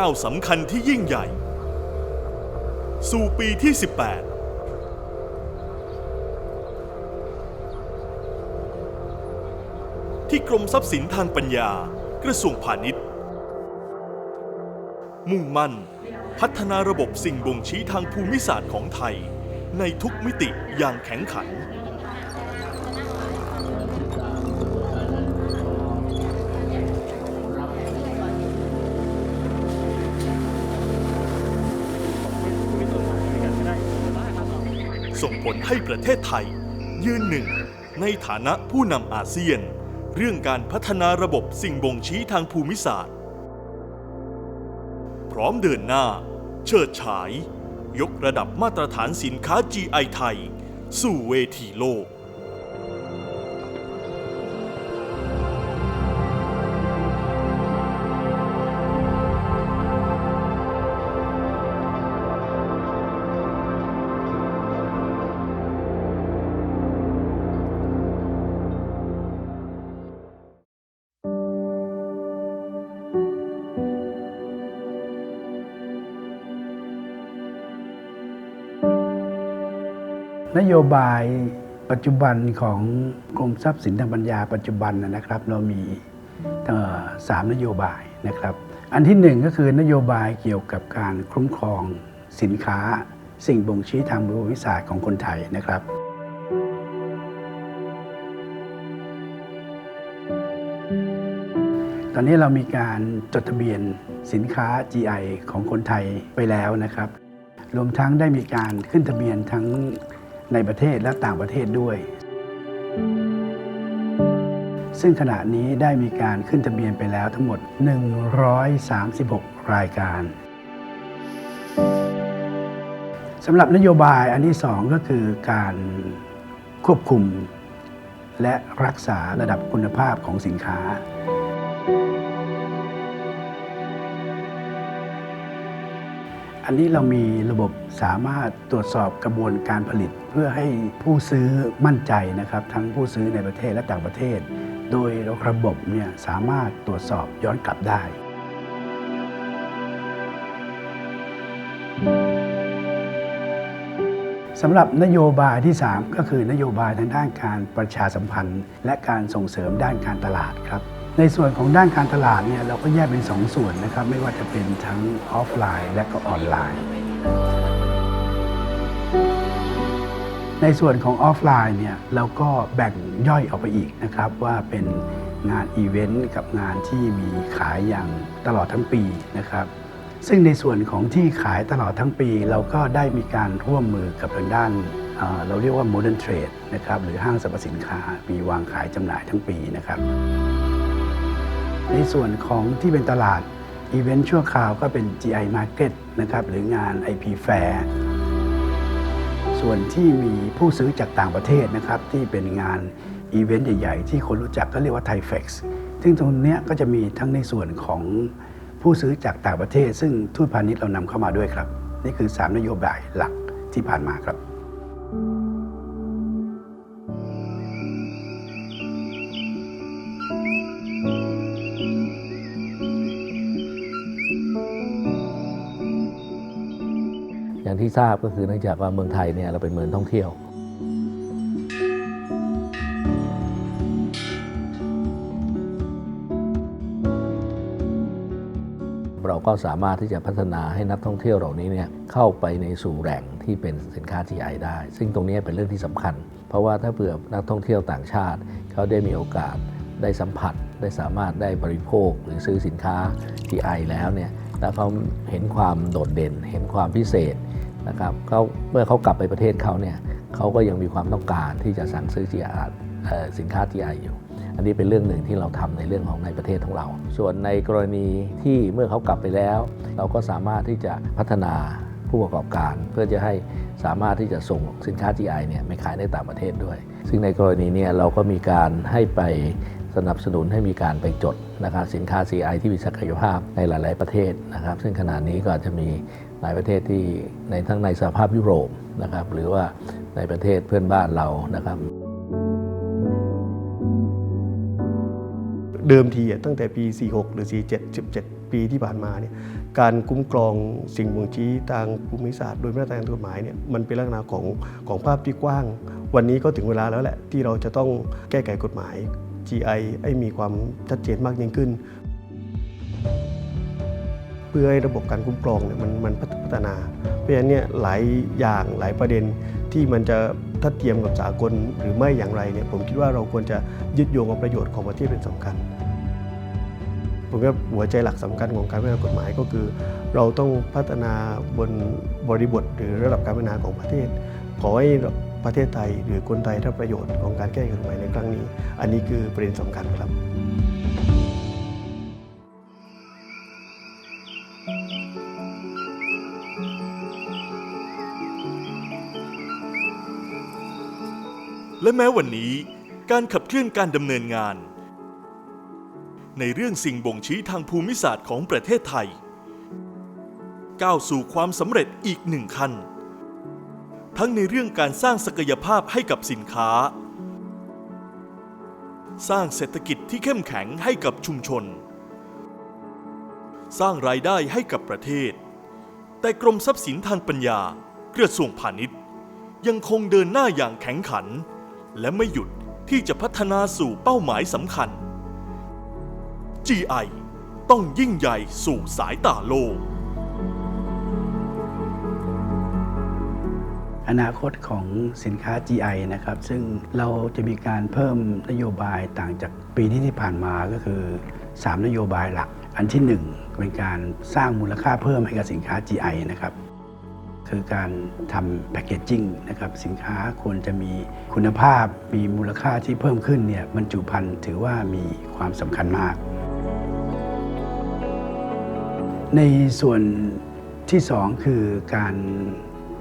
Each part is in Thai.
ก้าวสำคัญที่ยิ่งใหญ่ สู่ปีที่ 18ที่กรมทรัพย์สินทางปัญญา กระทรวงพาณิชย์ มุ่งมั่น พัฒนาระบบสิ่งบ่งชี้ทางภูมิศาสตร์ของไทย ในทุกมิติอย่างแข็งขัน ส่งผลให้ประเทศไทย ยืนหนึ่ง ในฐานะผู้นำอาเซียน เรื่องการพัฒนาระบบสิ่งบ่งชี้ทางภูมิศาสตร์ พร้อมเดินหน้า เชิดฉาย ยกระดับมาตรฐานสินค้า GI ไทย สู่เวทีโลก นโยบายปัจจุบันของกรมทรัพย์สินทางปัญญาปัจจุบันนะครับ เรามีสามนโยบายนะครับ อันที่หนึ่งก็คือนโยบายเกี่ยวกับการคุ้มครองสินค้า สิ่งบ่งชี้ทางภูมิศาสตร์ของคนไทยนะครับตอนนี้เรามีการจดทะเบียนสินค้า GI ของคนไทยไปแล้วนะครับ รวมทั้งได้มีการขึ้นทะเบียนทั้ง ในประเทศและต่างประเทศด้วย ซึ่งขณะนี้ได้มีการขึ้นทะเบียนไปแล้วทั้งหมด 136 รายการสำหรับนโยบายอันที่สองก็คือการควบคุมและรักษาระดับคุณภาพของสินค้า อันนี้เรามีระบบสามารถตรวจสอบกระบวนการผลิต เพื่อให้ผู้ซื้อมั่นใจนะครับ ทั้งผู้ซื้อในประเทศและต่างประเทศ โดยระบบเนี่ยสามารถตรวจสอบย้อนกลับได้สำหรับนโยบายที่ 3 ก็คือนโยบายทางด้านการประชาสัมพันธ์ และการส่งเสริมด้านการตลาดครับ ในส่วนของด้านการตลาดเนี่ยเราก็แยกเป็น 2 ส่วนนะครับ ไม่ว่าจะเป็นทั้งออฟไลน์และก็ออนไลน์ ในส่วนของออฟไลน์เนี่ยเราก็แบ่งย่อยออกไปอีกนะครับว่าเป็นงานอีเวนต์กับงานที่มีขายอย่างตลอดทั้งปีนะครับ ซึ่งในส่วนของที่ขายตลอดทั้งปี เราก็ได้มีการร่วมมือกับทางด้านเอ่อเราเรียกว่า Modern Trade นะครับหรือห้างสรรพสินค้ามีวางขายจำหน่ายทั้งปีนะครับ ในส่วนของที่เป็นตลาดอีเวนต์ชั่วคราวก็เป็น GI Market นะครับหรืองาน IP Fair ส่วนที่มีผู้ซื้อจากต่างประเทศนะครับที่เป็นงานอีเวนต์ใหญ่ ๆ ที่คนรู้จักก็เรียกว่า t h a i f e x ซึ่งตรงนี้ก็จะมีทั้งในส่วนของผู้ซื้อจากต่างประเทศ ซึ่งทูตพาณิชย์เรานำเข้ามาด้วยครับ นี่คือ 3 นโยบายหลักที่ผ่านมาครับ ที่ทราบก็คือเนื่องจากว่าเมืองไทยเนี่ยเราเป็นเมืองท่องเที่ยว เราก็สามารถที่จะพัฒนาให้นักท่องเที่ยวเหล่านี้เนี่ยเข้าไปในสู่แหล่งที่เป็นสินค้า GI ได้ ซึ่งตรงนี้เป็นเรื่องที่สำคัญ เพราะว่าถ้าเผื่อนักท่องเที่ยวต่างชาติ เขาได้มีโอกาสได้สัมผัส ได้สามารถได้บริโภคหรือซื้อสินค้า GI แล้วเนี่ยแล้วเขาเห็นความโดดเด่น เห็นความพิเศษ นะครับเขาเมื่อเขากลับไปประเทศเขาเนี่ยเขาก็ยังมีความต้องการที่จะสั่งซื้อ GI สินค้า GI อยู่ อันนี้เป็นเรื่องหนึ่งที่เราทำในเรื่องของในประเทศของเรา ส่วนในกรณีที่เมื่อเขากลับไปแล้ว เราก็สามารถที่จะพัฒนาผู้ประกอบการ เพื่อจะให้สามารถที่จะส่งสินค้า GI เนี่ยไปขายในต่างประเทศด้วย ซึ่งในกรณีเนี้เราก็มีการให้ไปสนับสนุนให้มีการไปจดนะครับสินค้า CI ที่มีศักยภาพในหลาย ๆ ประเทศนะครับ ซึ่งขณะนี้ก็จะมี หลายประเทศที่ในทั้งในสหภาพยุโรปนะครับ หรือว่าในประเทศเพื่อนบ้านเรานะครับ เดิมทีตั้งแต่ปี 46 หรือ 47 17 ปีที่ผ่านมาเนี่ยการคุ้มครองสิ่งบ่งชี้ทางภูมิศาสตร์โดยมาตรฐานกฎหมายเนี่ยมันเป็นลักษณะของของภาพที่กว้าง วันนี้ก็ถึงเวลาแล้วแหละที่เราจะต้องแก้ไขกฎหมาย GI ให้มีความชัดเจนมากยิ่งขึ้น เพื่อให้ระบบการคุ้มครองเนี่ยมันมันพัฒนา เพราะฉะนั้นเนี่ยหลายอย่างหลายประเด็นที่มันจะทัดเทียมกับสากลหรือไม่อย่างไรเนี่ยผมคิดว่าเราควรจะยึดโยงกับประโยชน์ของประเทศเป็นสำคัญผมว่าหัวใจหลักสำคัญของการพัฒนากฎหมายก็คือ เราต้องพัฒนาบนบริบทหรือระดับการพัฒนาของประเทศ ขอให้ประเทศไทยหรือคนไทยได้ประโยชน์ของการแก้ไขกฎหมายในครั้งนี้ อันนี้คือประเด็นสำคัญครับ และแม้วันนี้การขับเคลื่อนการดำเนินงาน ในเรื่องสิ่งบ่งชี้ทางภูมิศาสตร์ของประเทศไทย ก้าวสู่ความสำเร็จอีกหนึ่งขั้น ทั้งในเรื่องการสร้างศักยภาพให้กับสินค้า สร้างเศรษฐกิจที่เข้มแข็งให้กับชุมชน สร้างรายได้ให้กับประเทศ แต่กรมทรัพย์สินทางปัญญากระทรวงพาณิชย์ยังคงเดินหน้าอย่างแข็งขัน และไม่หยุดที่จะพัฒนาสู่เป้าหมายสำคัญ GI ต้องยิ่งใหญ่สู่สายตาโลก อนาคตของสินค้า GI นะครับ ซึ่งเราจะมีการเพิ่มนโยบายต่างจากปีที่ที่ผ่านมาก็คือ 3 นโยบายหลัก อันที่ 1 เป็นการสร้างมูลค่าเพิ่มให้กับสินค้า GI นะครับ คือการทำแพคเกจจิ้งนะครับสินค้าควรจะมีคุณภาพมีมูลค่าที่เพิ่มขึ้นเนี่ยบรรจุภัณฑ์ถือว่ามีความสำคัญมาก ในส่วนที่ 2 คือการ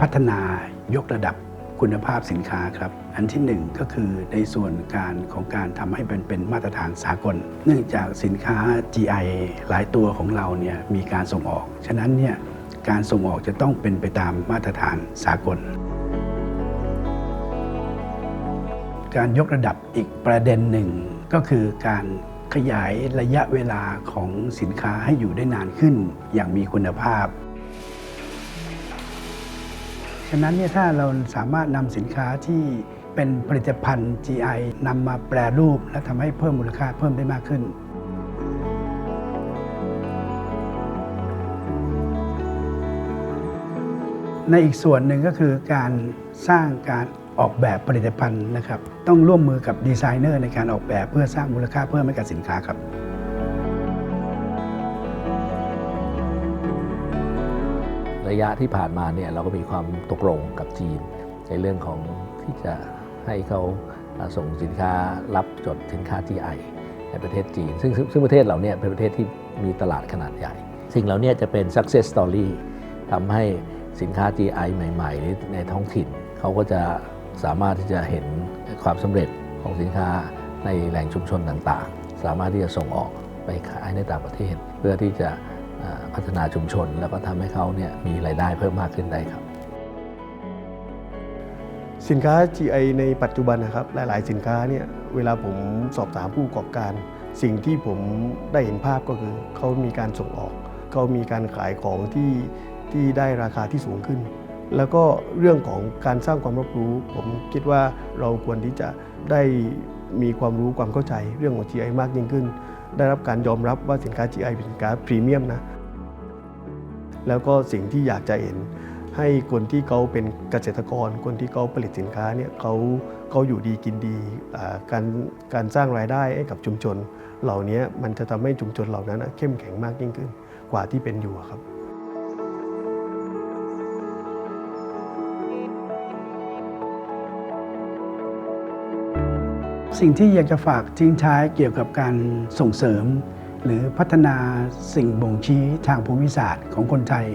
พัฒนายกระดับคุณภาพสินค้าครับ อันที่ 1 ก็คือในส่วนการของการทำให้เป็นเป็นมาตรฐานสากล เนื่องจากสินค้า GI หลายตัวของเราเนี่ยมีการส่งออก ฉะนั้นเนี่ย การส่งออกจะต้องเป็นไปตามมาตรฐานสากล การยกระดับอีกประเด็นหนึ่งก็คือการขยายระยะเวลาของสินค้าให้อยู่ได้นานขึ้นอย่างมีคุณภาพ ฉะนั้นเนี่ยถ้าเราสามารถนำสินค้าที่เป็นผลิตภัณฑ์ GI นำมาแปรรูป และทำให้เพิ่มมูลค่าเพิ่มได้มากขึ้น ในอีกส่วนหนึ่งก็คือการสร้างการออกแบบผลิตภัณฑ์นะครับ ต้องร่วมมือกับดีไซเนอร์ในการออกแบบเพื่อสร้างมูลค่าเพิ่มให้กับสินค้าครับระยะที่ผ่านมาเนี่ยเราก็มีความตกลงกับจีน ในเรื่องของที่จะให้เขาส่งสินค้ารับจดสินค้า GI ในประเทศจีน ซึ่งซึ่งซึ่งประเทศเราเนี่ยเป็นประเทศที่มีตลาดขนาดใหญ่ สิ่งเหล่านี้จะเป็น success story ทำให้ สินค้า GI ใหม่ๆ ในท้องถิ่น เขาก็จะสามารถที่จะเห็นความสำเร็จของสินค้าในแหล่งชุมชนต่างๆ สามารถที่จะส่งออกไปขายในต่างประเทศ เพื่อที่จะพัฒนาชุมชน แล้วก็ทำให้เขาเนี่ยมีรายได้เพิ่มมากขึ้นได้ครับ สินค้า GI ในปัจจุบันนะครับหลาย ๆ สินค้าเนี่ยเวลาผมสอบถามผู้ประกอบการ สิ่งที่ผมได้เห็นภาพก็คือเขามีการส่งออกเขามีการขายของที่ ที่ได้ราคาที่สูงขึ้น แล้วก็เรื่องของการสร้างความรับรู้ ผมคิดว่าเราควรที่จะได้มีความรู้ความเข้าใจเรื่องของ GI มากยิ่งขึ้น ได้รับการยอมรับว่าสินค้า GI เป็นสินค้าพรีเมียมนะแล้วก็สิ่งที่อยากจะเห็นให้คนที่เขาเป็นเกษตรกร คนที่เขาผลิตสินค้าเนี่ยเขาเขาอยู่ดีกินดีการการสร้างรายได้ให้กับชุมชน เหล่านี้มันจะทำให้ชุมชนเหล่านั้นเข้มแข็งมากยิ่งขึ้น กว่าที่เป็นอยู่ครับ สิ่งที่อยากจะฝากทิ้งท้ายเกี่ยวกับการส่งเสริม หรือพัฒนาสิ่งบ่งชี้ทางภูมิศาสตร์ของคนไทย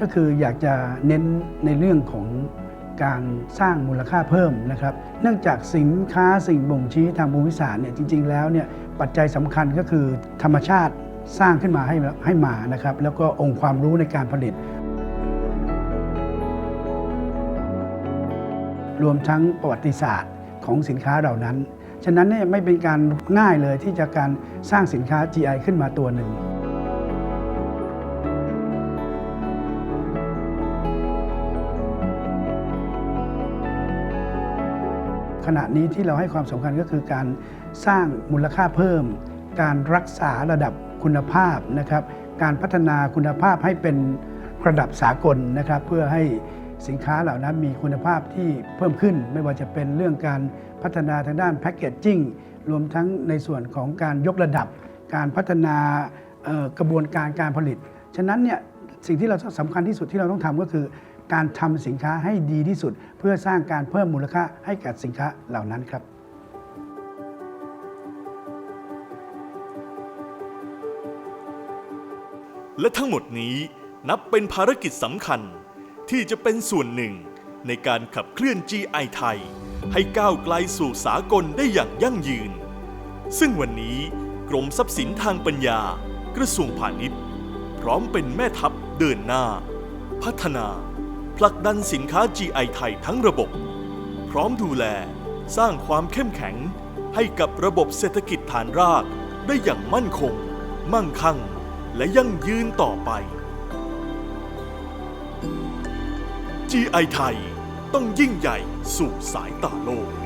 ก็คืออยากจะเน้นในเรื่องของการสร้างมูลค่าเพิ่มนะครับ เนื่องจากสินค้าสิ่งบ่งชี้ทางภูมิศาสตร์เนี่ยจริง ๆ แล้วเนี่ยปัจจัยสำคัญก็คือธรรมชาติสร้างขึ้นมาให้ให้มานะครับ แล้วก็องค์ความรู้ในการผลิต รวมทั้งประวัติศาสตร์ของสินค้าเหล่านั้น ฉะนั้นเนี่ยไม่เป็นการง่ายเลยที่จะการสร้างสินค้า GI ขึ้นมาตัวหนึ่งขณะนี้ที่เราให้ความสำคัญก็คือการสร้างมูลค่าเพิ่ม การรักษาระดับคุณภาพนะครับ การพัฒนาคุณภาพให้เป็นระดับสากลนะครับ เพื่อให้สินค้าเหล่านั้นมีคุณภาพที่เพิ่มขึ้น ไม่ว่าจะเป็นเรื่องการ พัฒนาทางด้านแพคเกจจิ้งรวมทั้งในส่วนของการยกระดับ การพัฒนากระบวนการการผลิต ฉะนั้นเนี่ยสิ่งที่เราสำคัญที่สุดที่เราต้องทำก็คือ การทำสินค้าให้ดีที่สุด เพื่อสร้างการเพิ่มมูลค่าให้กับสินค้าเหล่านั้นครับและทั้งหมดนี้นับเป็นภารกิจสำคัญที่จะเป็นส่วนหนึ่งในการขับเคลื่อน GI ไทย ให้ก้าวไกลสู่สากลได้อย่างยั่งยืน ซึ่งวันนี้กรมทรัพย์สินทางปัญญา กระทรวงพาณิชย์ พร้อมเป็นแม่ทัพเดินหน้า พัฒนา ผลักดันสินค้า GI ไทยทั้งระบบ พร้อมดูแลสร้างความเข้มแข็งให้กับระบบเศรษฐกิจฐานรากได้อย่างมั่นคง มั่งคั่ง และยั่งยืนต่อไป GI ไทย ต้องยิ่งใหญ่สู่สายตาโลก